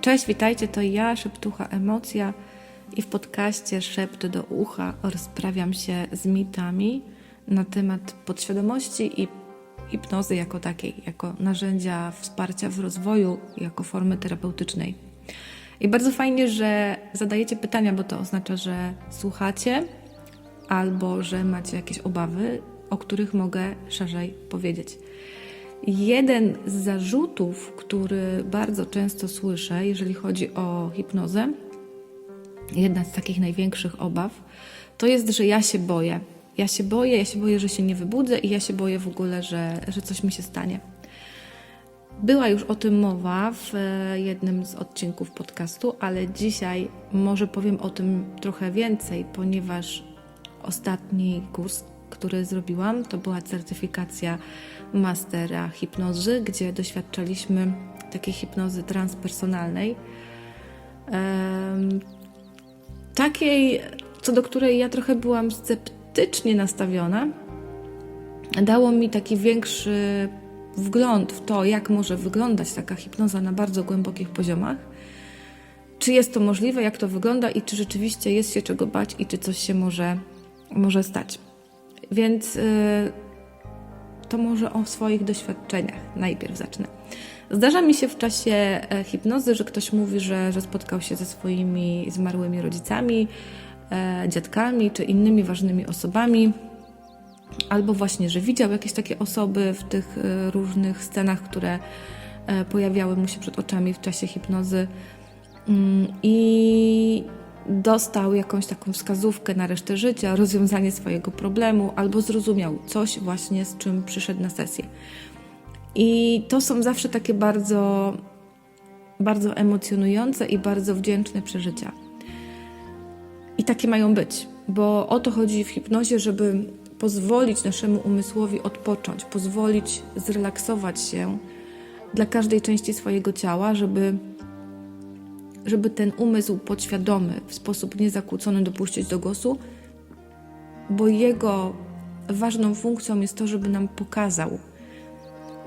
Cześć, witajcie, to ja, Szeptucha Emocja i w podcaście Szept do ucha rozprawiam się z mitami na temat podświadomości i hipnozy jako takiej, jako narzędzia wsparcia w rozwoju, jako formy terapeutycznej. I bardzo fajnie, że zadajecie pytania, bo to oznacza, że słuchacie albo że macie jakieś obawy, o których mogę szerzej powiedzieć. Jeden z zarzutów, który bardzo często słyszę, jeżeli chodzi o hipnozę, jedna z takich największych obaw, to jest, że ja się boję. Ja się boję, ja się boję, że się nie wybudzę i ja się boję w ogóle, że, że coś mi się stanie. Była już o tym mowa w e, jednym z odcinków podcastu, ale dzisiaj może powiem o tym trochę więcej, ponieważ ostatni kurs, który zrobiłam, to była certyfikacja mastera hipnozy, gdzie doświadczaliśmy takiej hipnozy transpersonalnej. Takiej, co do której ja trochę byłam sceptycznie nastawiona, dało mi taki większy wgląd w to, jak może wyglądać taka hipnoza na bardzo głębokich poziomach. Czy jest to możliwe, jak to wygląda i czy rzeczywiście jest się czego bać i czy coś się może, może stać. Więc yy, to może o swoich doświadczeniach najpierw zacznę. Zdarza mi się w czasie e, hipnozy, że ktoś mówi, że, że spotkał się ze swoimi zmarłymi rodzicami, e, dziadkami czy innymi ważnymi osobami, albo właśnie, że widział jakieś takie osoby w tych e, różnych scenach, które pojawiały mu się przed oczami w czasie hipnozy mm, i dostał jakąś taką wskazówkę na resztę życia, rozwiązanie swojego problemu, albo zrozumiał coś właśnie, z czym przyszedł na sesję. I to są zawsze takie bardzo, bardzo emocjonujące i bardzo wdzięczne przeżycia. I takie mają być, bo o to chodzi w hipnozie, żeby pozwolić naszemu umysłowi odpocząć, pozwolić zrelaksować się dla każdej części swojego ciała, żeby, żeby ten umysł podświadomy w sposób niezakłócony dopuścić do głosu, bo jego ważną funkcją jest to, żeby nam pokazał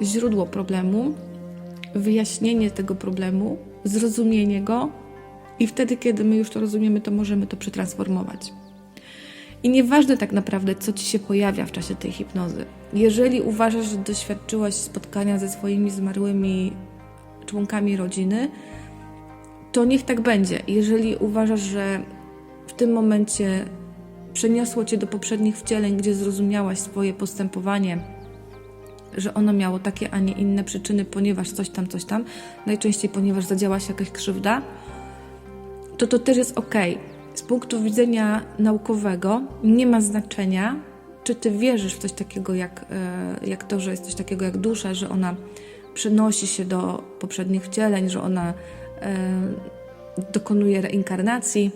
źródło problemu, wyjaśnienie tego problemu, zrozumienie go i wtedy, kiedy my już to rozumiemy, to możemy to przetransformować. I nieważne tak naprawdę, co ci się pojawia w czasie tej hipnozy. Jeżeli uważasz, że doświadczyłaś spotkania ze swoimi zmarłymi członkami rodziny, to niech tak będzie. Jeżeli uważasz, że w tym momencie przeniosło cię do poprzednich wcieleń, gdzie zrozumiałaś swoje postępowanie, że ono miało takie, a nie inne przyczyny, ponieważ coś tam, coś tam, najczęściej ponieważ zadziała się jakaś krzywda, to to też jest ok. Z punktu widzenia naukowego nie ma znaczenia, czy ty wierzysz w coś takiego jak, e, jak to, że jest coś takiego jak dusza, że ona przenosi się do poprzednich wcieleń, że ona dokonuje reinkarnacji.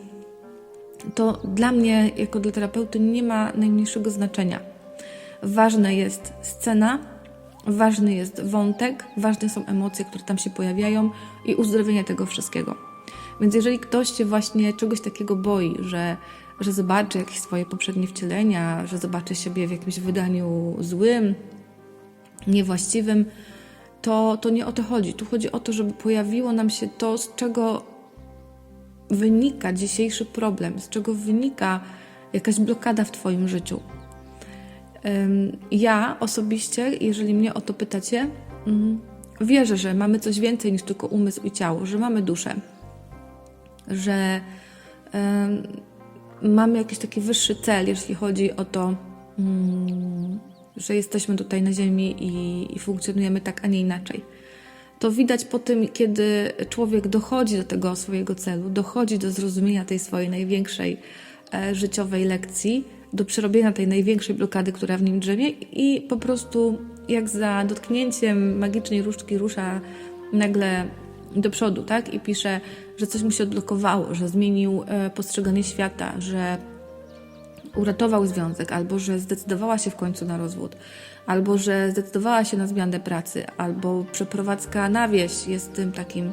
To dla mnie, jako dla terapeuty, nie ma najmniejszego znaczenia. Ważna jest scena, ważny jest wątek, ważne są emocje, które tam się pojawiają i uzdrowienie tego wszystkiego. Więc jeżeli ktoś się właśnie czegoś takiego boi, że, że zobaczy jakieś swoje poprzednie wcielenia, że zobaczy siebie w jakimś wydaniu złym, niewłaściwym, to, to nie o to chodzi. Tu chodzi o to, żeby pojawiło nam się to, z czego wynika dzisiejszy problem, z czego wynika jakaś blokada w Twoim życiu. Ja osobiście, jeżeli mnie o to pytacie, mm, wierzę, że mamy coś więcej niż tylko umysł i ciało, że mamy duszę, że mamy jakiś taki wyższy cel, jeśli chodzi o to, mm, że jesteśmy tutaj na Ziemi i, i funkcjonujemy tak, a nie inaczej. To widać po tym, kiedy człowiek dochodzi do tego swojego celu, dochodzi do zrozumienia tej swojej największej e, życiowej lekcji, do przerobienia tej największej blokady, która w nim drzemie, i po prostu jak za dotknięciem magicznej różdżki rusza nagle do przodu, tak? I pisze, że coś mu się odblokowało, że zmienił e, postrzeganie świata, że uratował związek, albo że zdecydowała się w końcu na rozwód, albo że zdecydowała się na zmianę pracy, albo przeprowadzka na wieś jest tym takim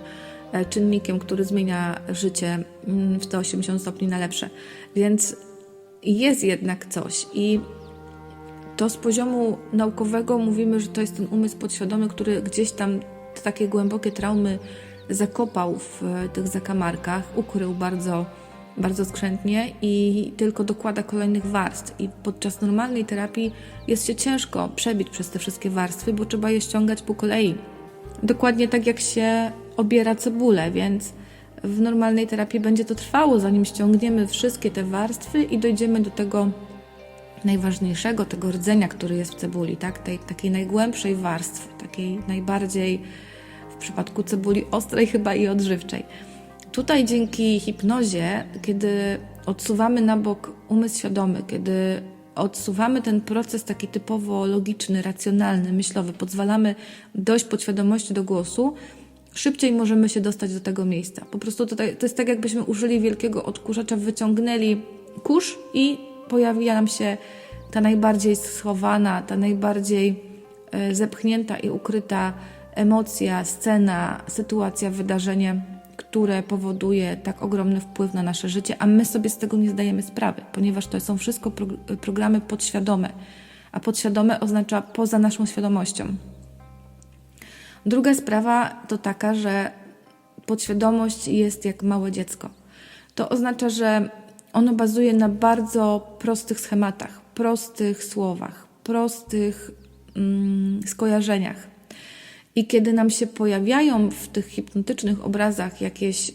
e, czynnikiem, który zmienia życie mm, w 180 stopni na lepsze. Więc jest jednak coś i to z poziomu naukowego mówimy, że to jest ten umysł podświadomy, który gdzieś tam takie głębokie traumy zakopał w e, tych zakamarkach, ukrył bardzo, bardzo skrzętnie i tylko dokłada kolejnych warstw. I podczas normalnej terapii jest się ciężko przebić przez te wszystkie warstwy, bo trzeba je ściągać po kolei. Dokładnie tak jak się obiera cebulę, więc w normalnej terapii będzie to trwało, zanim ściągniemy wszystkie te warstwy i dojdziemy do tego najważniejszego, tego rdzenia, który jest w cebuli, tak? Tej takiej najgłębszej warstwy, takiej najbardziej w przypadku cebuli ostrej chyba i odżywczej. Tutaj dzięki hipnozie, kiedy odsuwamy na bok umysł świadomy, kiedy odsuwamy ten proces taki typowo logiczny, racjonalny, myślowy, pozwalamy dojść podświadomości do głosu, szybciej możemy się dostać do tego miejsca. Po prostu to, to jest tak, jakbyśmy użyli wielkiego odkurzacza, wyciągnęli kurz i pojawia nam się ta najbardziej schowana, ta najbardziej e, zepchnięta i ukryta emocja, scena, sytuacja, wydarzenie, które powoduje tak ogromny wpływ na nasze życie, a my sobie z tego nie zdajemy sprawy, ponieważ to są wszystko pro, programy podświadome, a podświadome oznacza poza naszą świadomością. Druga sprawa to taka, że podświadomość jest jak małe dziecko. To oznacza, że ono bazuje na bardzo prostych schematach, prostych słowach, prostych mm, skojarzeniach. I kiedy nam się pojawiają w tych hipnotycznych obrazach jakieś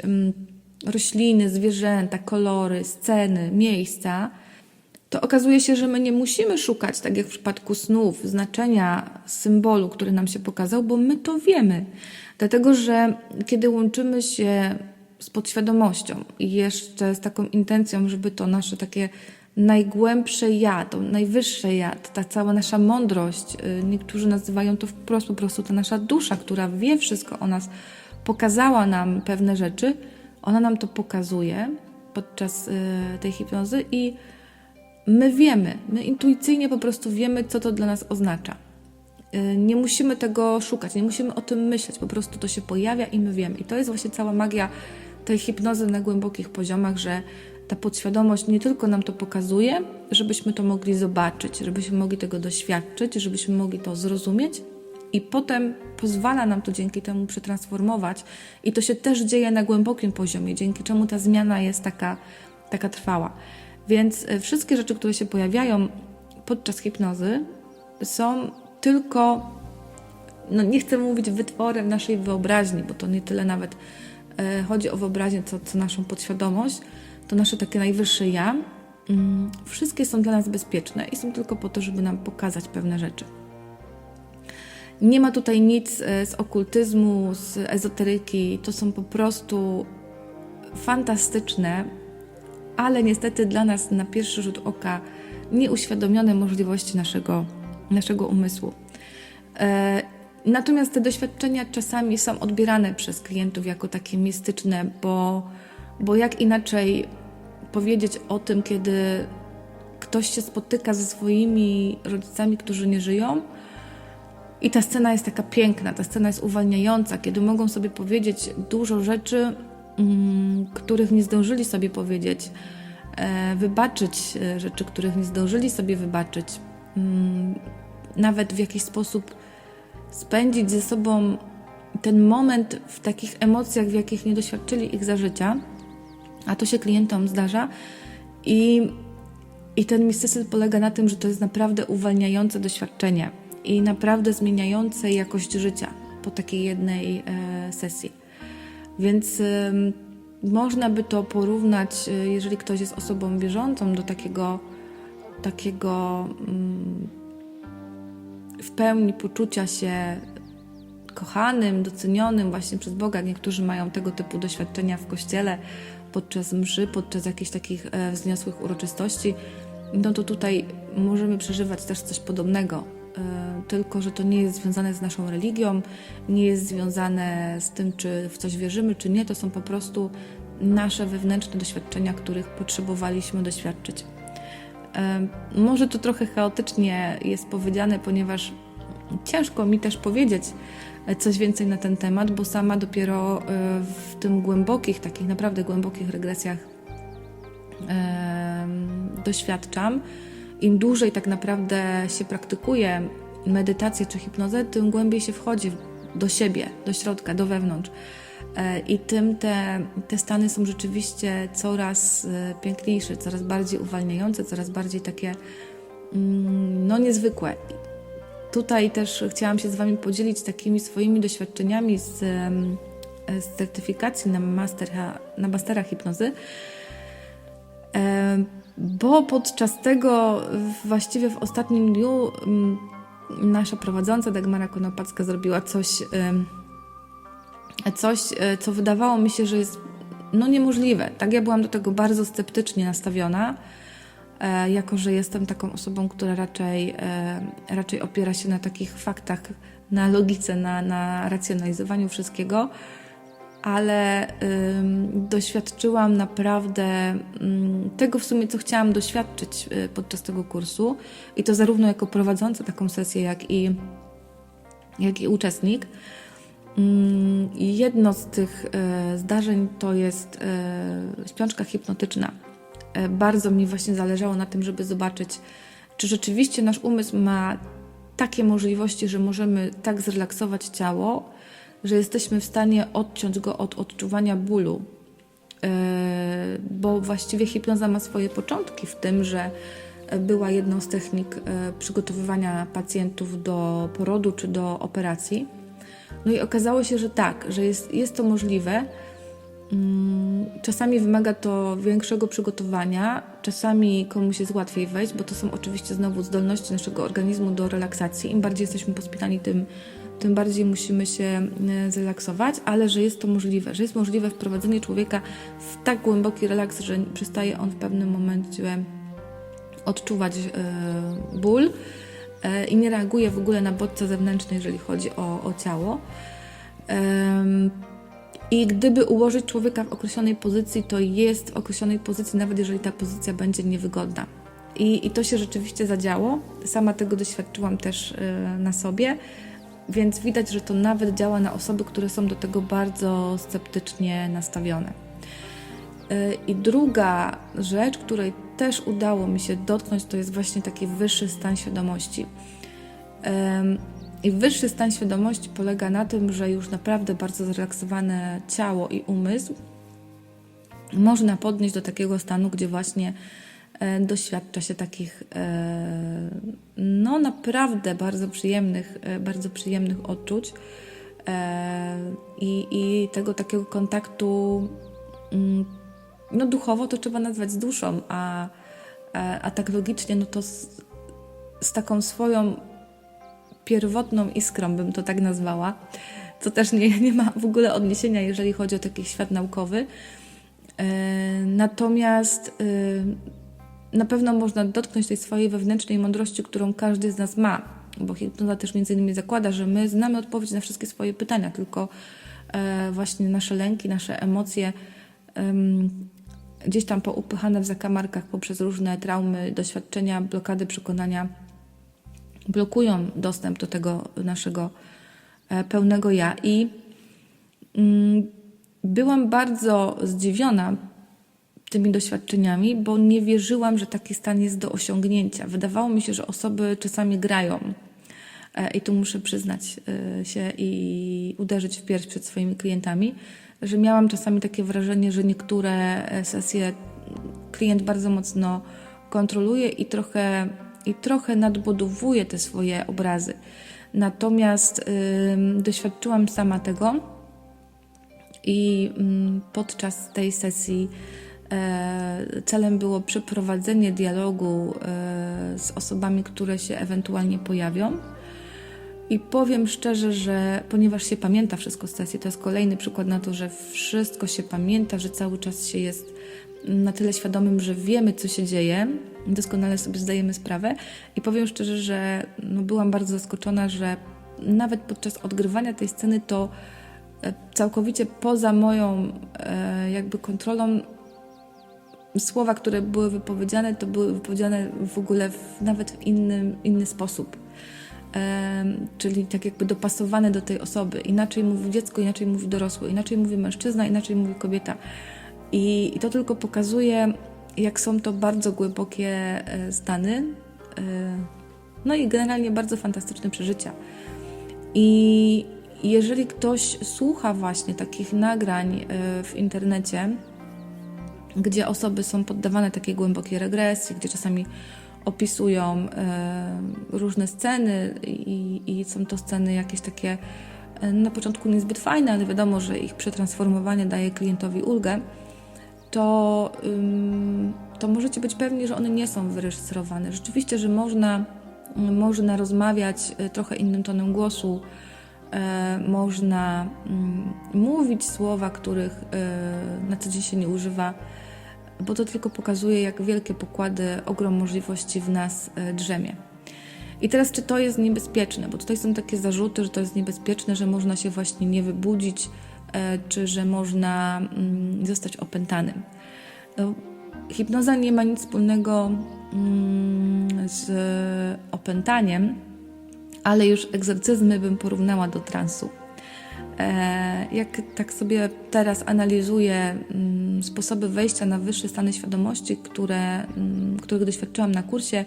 rośliny, zwierzęta, kolory, sceny, miejsca, to okazuje się, że my nie musimy szukać, tak jak w przypadku snów, znaczenia symbolu, który nam się pokazał, bo my to wiemy. Dlatego, że kiedy łączymy się z podświadomością i jeszcze z taką intencją, żeby to nasze takie najgłębsze ja, to najwyższe ja, ta cała nasza mądrość, y, niektórzy nazywają to wprost po prostu ta nasza dusza, która wie wszystko o nas, pokazała nam pewne rzeczy, ona nam to pokazuje podczas y, tej hipnozy i my wiemy, my intuicyjnie po prostu wiemy, co to dla nas oznacza. Y, nie musimy tego szukać, nie musimy o tym myśleć, po prostu to się pojawia i my wiemy. I to jest właśnie cała magia tej hipnozy na głębokich poziomach, że ta podświadomość nie tylko nam to pokazuje, żebyśmy to mogli zobaczyć, żebyśmy mogli tego doświadczyć, żebyśmy mogli to zrozumieć, i potem pozwala nam to dzięki temu przetransformować, i to się też dzieje na głębokim poziomie, dzięki czemu ta zmiana jest taka, taka trwała. Więc e, wszystkie rzeczy, które się pojawiają podczas hipnozy, są tylko, no nie chcę mówić wytworem naszej wyobraźni, bo to nie tyle nawet e, chodzi o wyobraźnię, co, co naszą podświadomość, to nasze takie najwyższe ja. Mm, wszystkie są dla nas bezpieczne i są tylko po to, żeby nam pokazać pewne rzeczy. Nie ma tutaj nic e, z okultyzmu, z ezoteryki. To są po prostu fantastyczne, ale niestety dla nas na pierwszy rzut oka nieuświadomione możliwości naszego, naszego umysłu. E, natomiast te doświadczenia czasami są odbierane przez klientów jako takie mistyczne, bo, bo jak inaczej powiedzieć o tym, kiedy ktoś się spotyka ze swoimi rodzicami, którzy nie żyją. I ta scena jest taka piękna, ta scena jest uwalniająca, kiedy mogą sobie powiedzieć dużo rzeczy, mm, których nie zdążyli sobie powiedzieć, e, wybaczyć e, rzeczy, których nie zdążyli sobie wybaczyć, mm, nawet w jakiś sposób spędzić ze sobą ten moment w takich emocjach, w jakich nie doświadczyli ich za życia a to się klientom zdarza. I, i ten mistycyzm polega na tym, że to jest naprawdę uwalniające doświadczenie i naprawdę zmieniające jakość życia po takiej jednej e, sesji. Więc e, można by to porównać, e, jeżeli ktoś jest osobą wierzącą, do takiego, takiego mm, w pełni poczucia się kochanym, docenionym właśnie przez Boga. Niektórzy mają tego typu doświadczenia w kościele, podczas mszy, podczas jakichś takich e, wzniosłych uroczystości, no to tutaj możemy przeżywać też coś podobnego. E, tylko, że to nie jest związane z naszą religią, nie jest związane z tym, czy w coś wierzymy, czy nie. To są po prostu nasze wewnętrzne doświadczenia, których potrzebowaliśmy doświadczyć. E, może to trochę chaotycznie jest powiedziane, ponieważ ciężko mi też powiedzieć, coś więcej na ten temat, bo sama dopiero e, w tym głębokich, takich naprawdę głębokich regresjach doświadczam. Im dłużej tak naprawdę się praktykuje medytację czy hipnozę, tym głębiej się wchodzi do siebie, do środka, do wewnątrz. E, I tym te, te stany są rzeczywiście coraz e, piękniejsze, coraz bardziej uwalniające, coraz bardziej takie mm, no niezwykłe. Tutaj też chciałam się z Wami podzielić takimi swoimi doświadczeniami z, z certyfikacji na, mastera, na mastera hipnozy, E, bo podczas tego, właściwie w ostatnim dniu, nasza prowadząca Dagmara Konopacka zrobiła coś, coś, e, co wydawało mi się, że jest no niemożliwe. Tak, ja byłam do tego bardzo sceptycznie nastawiona, jako że jestem taką osobą, która raczej, e, raczej opiera się na takich faktach, na logice, na, na racjonalizowaniu wszystkiego, ale ym, doświadczyłam naprawdę ym, tego w sumie, co chciałam doświadczyć y, podczas tego kursu i to zarówno jako prowadząca taką sesję, jak i, jak i uczestnik. Jedno z tych e, zdarzeń to jest e, śpiączka hipnotyczna. E, Bardzo mi właśnie zależało na tym, żeby zobaczyć, czy rzeczywiście nasz umysł ma takie możliwości, że możemy tak zrelaksować ciało, że jesteśmy w stanie odciąć go od odczuwania bólu. E, Bo właściwie hipnoza ma swoje początki w tym, że była jedną z technik e, przygotowywania pacjentów do porodu czy do operacji. No i okazało się, że tak, że jest, jest to możliwe. Mm, Czasami wymaga to większego przygotowania, czasami komuś jest łatwiej wejść, bo to są oczywiście znowu zdolności naszego organizmu do relaksacji. Im bardziej jesteśmy pospitani, tym, tym bardziej musimy się e, zrelaksować, ale że jest to możliwe, że jest możliwe wprowadzenie człowieka w tak głęboki relaks, że przestaje on w pewnym momencie odczuwać e, ból e, i nie reaguje w ogóle na bodźce zewnętrzne, jeżeli chodzi o, o ciało. I gdyby ułożyć człowieka w określonej pozycji, to jest w określonej pozycji, nawet jeżeli ta pozycja będzie niewygodna. I, I to się rzeczywiście zadziało. Sama tego doświadczyłam też e, na sobie, więc widać, że to nawet działa na osoby, które są do tego bardzo sceptycznie nastawione. E, I druga rzecz, której też udało mi się dotknąć, to jest właśnie taki wyższy stan świadomości. I wyższy stan świadomości polega na tym, że już naprawdę bardzo zrelaksowane ciało i umysł można podnieść do takiego stanu, gdzie właśnie e, doświadcza się takich e, no naprawdę bardzo przyjemnych, e, bardzo przyjemnych odczuć i, i tego takiego kontaktu mm, no duchowo to trzeba nazwać z duszą, a, a, a tak logicznie no to z, z taką swoją pierwotną iskrą bym to tak nazwała, co też nie, nie ma w ogóle odniesienia, jeżeli chodzi o taki świat naukowy. E, Natomiast e, na pewno można dotknąć tej swojej wewnętrznej mądrości, którą każdy z nas ma, bo hipnoza też między innymi zakłada, że my znamy odpowiedź na wszystkie swoje pytania, tylko e, właśnie nasze lęki, nasze emocje em, gdzieś tam poupychane w zakamarkach poprzez różne traumy, doświadczenia, blokady przekonania blokują dostęp do tego naszego e, pełnego ja. I mm, byłam bardzo zdziwiona tymi doświadczeniami, bo nie wierzyłam, że taki stan jest do osiągnięcia. Wydawało mi się, że osoby czasami grają. E, I tu muszę przyznać e, się i uderzyć w pierś przed swoimi klientami, że miałam czasami takie wrażenie, że niektóre sesje klient bardzo mocno kontroluje i trochę, i trochę nadbudowuje te swoje obrazy. Natomiast doświadczyłam sama tego i podczas tej sesji e, celem było przeprowadzenie dialogu e, z osobami, które się ewentualnie pojawią. I powiem szczerze, że ponieważ się pamięta wszystko z sesji, to jest kolejny przykład na to, że wszystko się pamięta, że cały czas się jest na tyle świadomym, że wiemy, co się dzieje, doskonale sobie zdajemy sprawę. I powiem szczerze, że no, byłam bardzo zaskoczona, że nawet podczas odgrywania tej sceny to e, całkowicie poza moją e, jakby kontrolą słowa, które były wypowiedziane, to były wypowiedziane w ogóle w, nawet w innym, inny sposób. Em, czyli tak jakby dopasowane do tej osoby. Inaczej mówi dziecko, inaczej mówi dorosły, inaczej mówi mężczyzna, inaczej mówi kobieta. I, i to tylko pokazuje, jak są to bardzo głębokie e, stany, e, no i generalnie bardzo fantastyczne przeżycia. I, jeżeli ktoś słucha właśnie takich nagrań e, w internecie, gdzie osoby są poddawane takiej głębokiej regresji, gdzie czasami opisują różne sceny i, i są to sceny jakieś takie na początku niezbyt fajne, ale wiadomo, że ich przetransformowanie daje klientowi ulgę, to, to możecie być pewni, że one nie są wyreżyserowane. Rzeczywiście, że można, można rozmawiać e, trochę innym tonem głosu, e, można mówić słowa, których e, na co dzień się nie używa, bo to tylko pokazuje, jak wielkie pokłady, ogrom możliwości w nas drzemie. I teraz, czy to jest niebezpieczne? Bo tutaj są takie zarzuty, że to jest niebezpieczne, że można się właśnie nie wybudzić, czy że można mm, zostać opętanym. No, hipnoza nie ma nic wspólnego mm, z opętaniem, ale już egzorcyzmy bym porównała do transu. E, Jak tak sobie teraz analizuję mm, sposoby wejścia na wyższe stany świadomości, które, których doświadczyłam na kursie,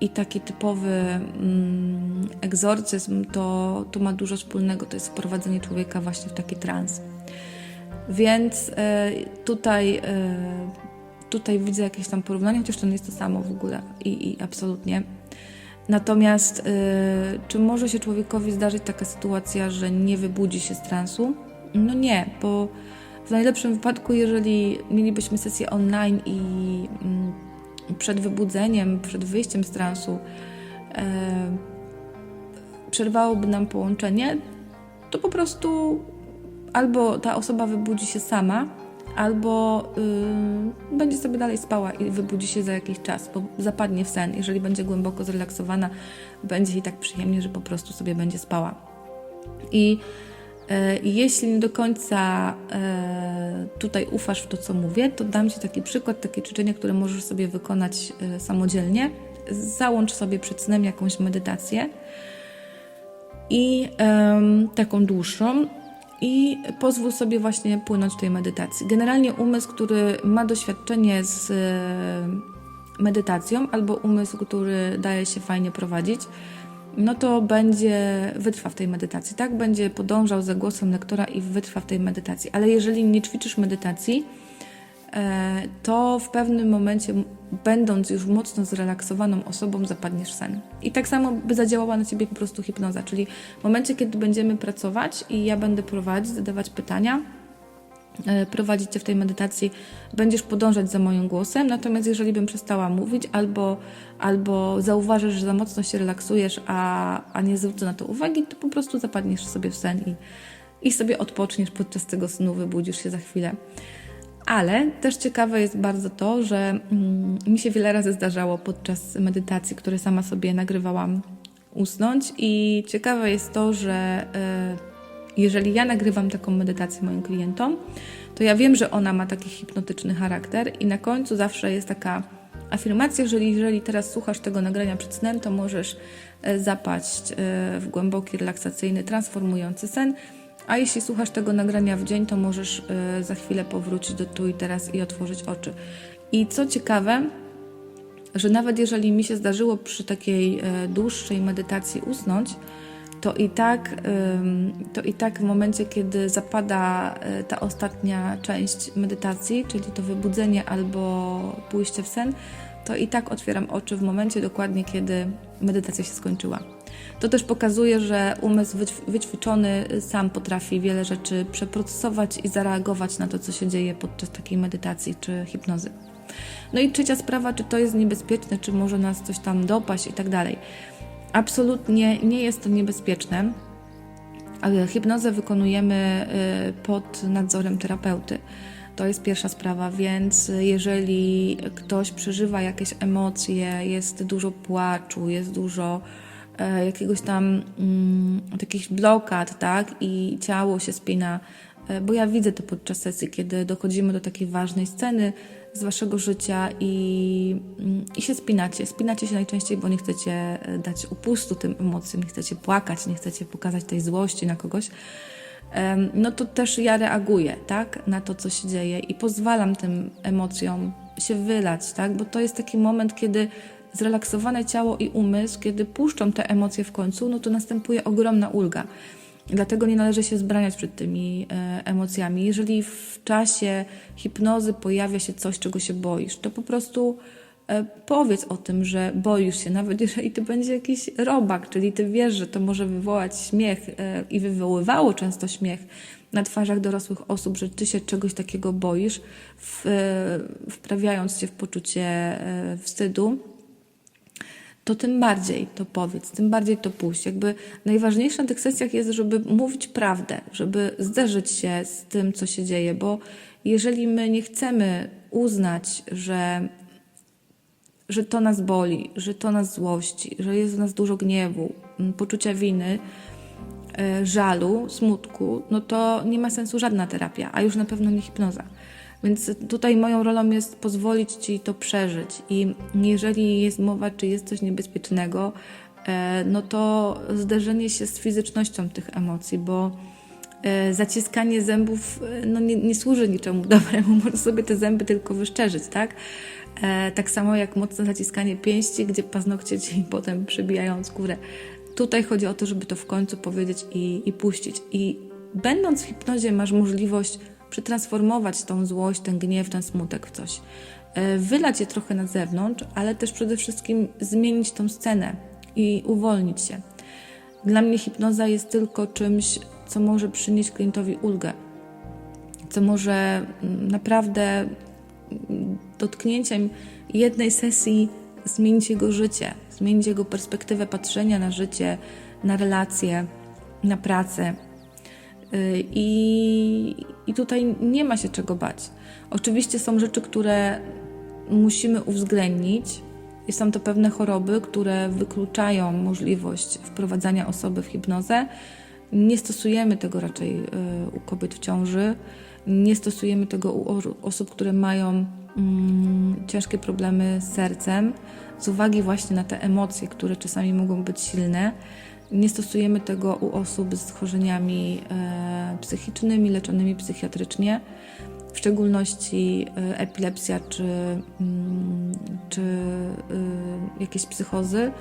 i taki typowy mm, egzorcyzm, to, to ma dużo wspólnego. To jest wprowadzenie człowieka właśnie w taki trans. Więc e, tutaj, e, tutaj widzę jakieś tam porównanie, chociaż to nie jest to samo w ogóle i, i absolutnie. Natomiast y, czy może się człowiekowi zdarzyć taka sytuacja, że nie wybudzi się z transu? No nie, bo w najlepszym wypadku, jeżeli mielibyśmy sesję online i mm, przed wybudzeniem, przed wyjściem z transu e, przerwałoby nam połączenie, to po prostu albo ta osoba wybudzi się sama, albo y, będzie sobie dalej spała i wybudzi się za jakiś czas, bo zapadnie w sen. Jeżeli będzie głęboko zrelaksowana, będzie jej tak przyjemnie, że po prostu sobie będzie spała. I jeśli nie do końca e, tutaj ufasz w to, co mówię, to dam Ci taki przykład, takie ćwiczenie, które możesz sobie wykonać e, samodzielnie. Załącz sobie przed snem jakąś medytację i taką dłuższą i pozwól sobie właśnie płynąć tej medytacji. Generalnie umysł, który ma doświadczenie z e, medytacją albo umysł, który daje się fajnie prowadzić, no to będzie wytrwa w tej medytacji, tak? Będzie podążał za głosem lektora i wytrwa w tej medytacji. Ale jeżeli nie ćwiczysz medytacji, e, to w pewnym momencie, będąc już mocno zrelaksowaną osobą, zapadniesz w sen. I tak samo by zadziałała na ciebie po prostu hipnoza, czyli w momencie, kiedy będziemy pracować i ja będę prowadzić, zadawać pytania, prowadzić cię w tej medytacji, będziesz podążać za moim głosem. Natomiast jeżeli bym przestała mówić, albo, albo zauważysz, że za mocno się relaksujesz, a, a nie zwrócę na to uwagi, to po prostu zapadniesz sobie w sen i, i sobie odpoczniesz podczas tego snu, wybudzisz się za chwilę. Ale też ciekawe jest bardzo to, że mm, mi się wiele razy zdarzało podczas medytacji, które sama sobie nagrywałam, usnąć. I ciekawe jest to, że y, jeżeli ja nagrywam taką medytację moim klientom, to ja wiem, że ona ma taki hipnotyczny charakter, i na końcu zawsze jest taka afirmacja, że jeżeli teraz słuchasz tego nagrania przed snem, to możesz e, zapaść e, w głęboki, relaksacyjny, transformujący sen. A jeśli słuchasz tego nagrania w dzień, to możesz y, za chwilę powrócić do tu i teraz i otworzyć oczy. I co ciekawe, że nawet jeżeli mi się zdarzyło przy takiej dłuższej medytacji usnąć, to i tak, to i tak w momencie, kiedy zapada y, ta ostatnia część medytacji, czyli to wybudzenie albo pójście w sen, to i tak otwieram oczy w momencie dokładnie, kiedy medytacja się skończyła. To też pokazuje, że umysł wyćwiczony sam potrafi wiele rzeczy przeprocesować i zareagować na to, co się dzieje podczas takiej medytacji czy hipnozy. No i trzecia sprawa, czy to jest niebezpieczne, czy może nas coś tam dopaść i tak dalej. Absolutnie nie jest to niebezpieczne. Hipnozę wykonujemy y, pod nadzorem terapeuty. To jest pierwsza sprawa, więc jeżeli ktoś przeżywa jakieś emocje, jest dużo płaczu, jest dużo e, jakiegoś tam mm, takich blokad, tak, i ciało się spina, bo ja widzę to podczas sesji, kiedy dochodzimy do takiej ważnej sceny z waszego życia i, mm, i się spinacie. Spinacie się najczęściej, bo nie chcecie e, dać upustu tym emocjom, nie chcecie płakać, nie chcecie pokazać tej złości na kogoś no to też ja reaguję, tak, na to, co się dzieje i pozwalam tym emocjom się wylać, tak, bo to jest taki moment, kiedy zrelaksowane ciało i umysł, kiedy puszczą te emocje w końcu, no to następuje ogromna ulga. Dlatego nie należy się zbraniać przed tymi e, emocjami. Jeżeli w czasie hipnozy pojawia się coś, czego się boisz, to po prostu e, powiedz o tym, że boisz się, nawet jeżeli to będzie jakiś robak, czyli ty wiesz, że to może wywołać śmiech e, i wywoływało często śmiech na twarzach dorosłych osób, że ty się czegoś takiego boisz, wprawiając się w poczucie wstydu to tym bardziej to powiedz, tym bardziej to puść. Jakby najważniejsze na tych sesjach jest, żeby mówić prawdę, żeby zderzyć się z tym, co się dzieje, bo jeżeli my nie chcemy uznać, że, że to nas boli, że to nas złości, że jest w nas dużo gniewu, poczucia winy, e, żalu, smutku, no to nie ma sensu żadna terapia, a już na pewno nie hipnoza. Więc tutaj moją rolą jest pozwolić Ci to przeżyć. I jeżeli jest mowa, czy jest coś niebezpiecznego, e, no to zderzenie się z fizycznością tych emocji, bo e, zaciskanie zębów e, no nie, nie służy niczemu dobremu, może sobie te zęby tylko wyszczerzyć, tak? Tak samo jak mocne zaciskanie pięści, gdzie paznokcie Ci potem przebijają skórę. Tutaj chodzi o to, żeby to w końcu powiedzieć i, i puścić. I będąc w hipnozie masz możliwość przetransformować tą złość, ten gniew, ten smutek w coś. E, Wylać je trochę na zewnątrz, ale też przede wszystkim zmienić tą scenę i uwolnić się. Dla mnie hipnoza jest tylko czymś, co może przynieść klientowi ulgę, co może mm, naprawdę mm, dotknięciem jednej sesji zmienić jego życie, zmienić jego perspektywę patrzenia na życie, na relacje, na pracę. Y, I, I tutaj nie ma się czego bać. Oczywiście są rzeczy, które musimy uwzględnić. I są to pewne choroby, które wykluczają możliwość wprowadzania osoby w hipnozę. Nie stosujemy tego raczej y, u kobiet w ciąży. Nie stosujemy tego u osób, które mają mm, ciężkie problemy z sercem, z uwagi właśnie na te emocje, które czasami mogą być silne. Nie stosujemy tego u osób z schorzeniami e, psychicznymi, leczonymi psychiatrycznie, w szczególności e, epilepsja czy, mm, czy y, jakieś psychozy.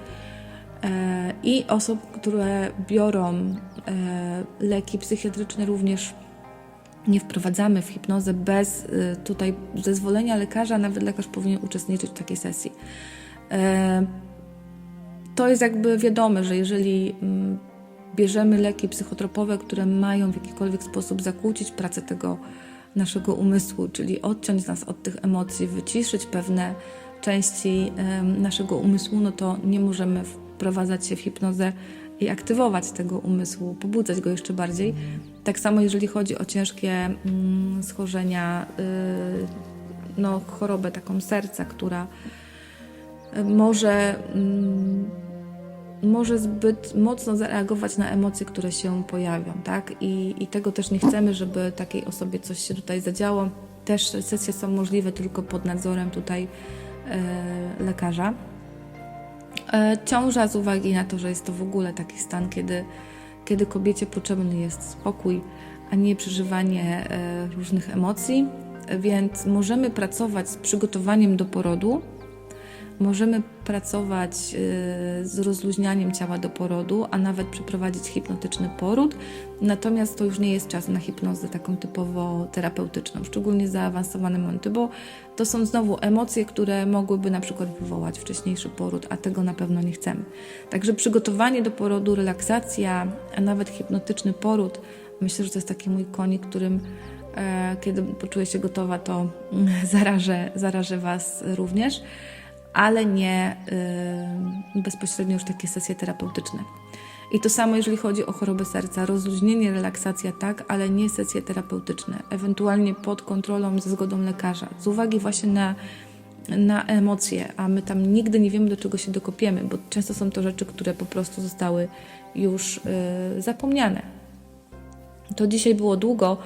E, I osób, które biorą e, leki psychiatryczne również nie wprowadzamy w hipnozę bez tutaj zezwolenia lekarza, nawet lekarz powinien uczestniczyć w takiej sesji. To jest jakby wiadome, że jeżeli mm, bierzemy leki psychotropowe, które mają w jakikolwiek sposób zakłócić pracę tego naszego umysłu, czyli odciąć nas od tych emocji, wyciszyć pewne części naszego umysłu, no to nie możemy wprowadzać się w hipnozę i aktywować tego umysłu, pobudzać go jeszcze bardziej. Tak samo jeżeli chodzi o ciężkie mm, schorzenia, y, no chorobę taką serca, która y, może, mm, może zbyt mocno zareagować na emocje, które się pojawią, tak? I, I tego też nie chcemy, żeby takiej osobie coś się tutaj zadziało. Też sesje są możliwe tylko pod nadzorem tutaj e, lekarza. E, Ciąża z uwagi na to, że jest to w ogóle taki stan, kiedy, kiedy kobiecie potrzebny jest spokój, a nie przeżywanie e, różnych emocji, więc możemy pracować z przygotowaniem do porodu, możemy pracować e, z rozluźnianiem ciała do porodu, a nawet przeprowadzić hipnotyczny poród, natomiast to już nie jest czas na hipnozę taką typowo terapeutyczną, szczególnie zaawansowane momenty, bo to są znowu emocje, które mogłyby na przykład wywołać wcześniejszy poród, a tego na pewno nie chcemy. Także przygotowanie do porodu, relaksacja, a nawet hipnotyczny poród, myślę, że to jest taki mój konik, którym e, kiedy poczuję się gotowa, to zarażę, zarażę Was również, ale nie y, bezpośrednio już takie sesje terapeutyczne. I to samo, jeżeli chodzi o chorobę serca. Rozluźnienie, relaksacja tak, ale nie sesje terapeutyczne. Ewentualnie pod kontrolą, ze zgodą lekarza. Z uwagi właśnie na, na emocje, a my tam nigdy nie wiemy, do czego się dokopiemy, bo często są to rzeczy, które po prostu zostały już y, zapomniane. To dzisiaj było długo,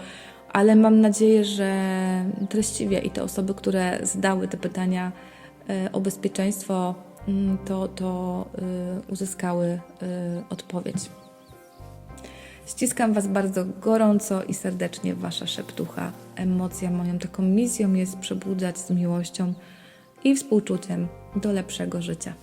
ale mam nadzieję, że treściwie i te osoby, które zdały te pytania o bezpieczeństwo, mm, to, to y, uzyskały y, odpowiedź. Ściskam Was bardzo gorąco i serdecznie, Wasza szeptucha. Emocja moją taką misją jest przebudzać z miłością i współczuciem do lepszego życia.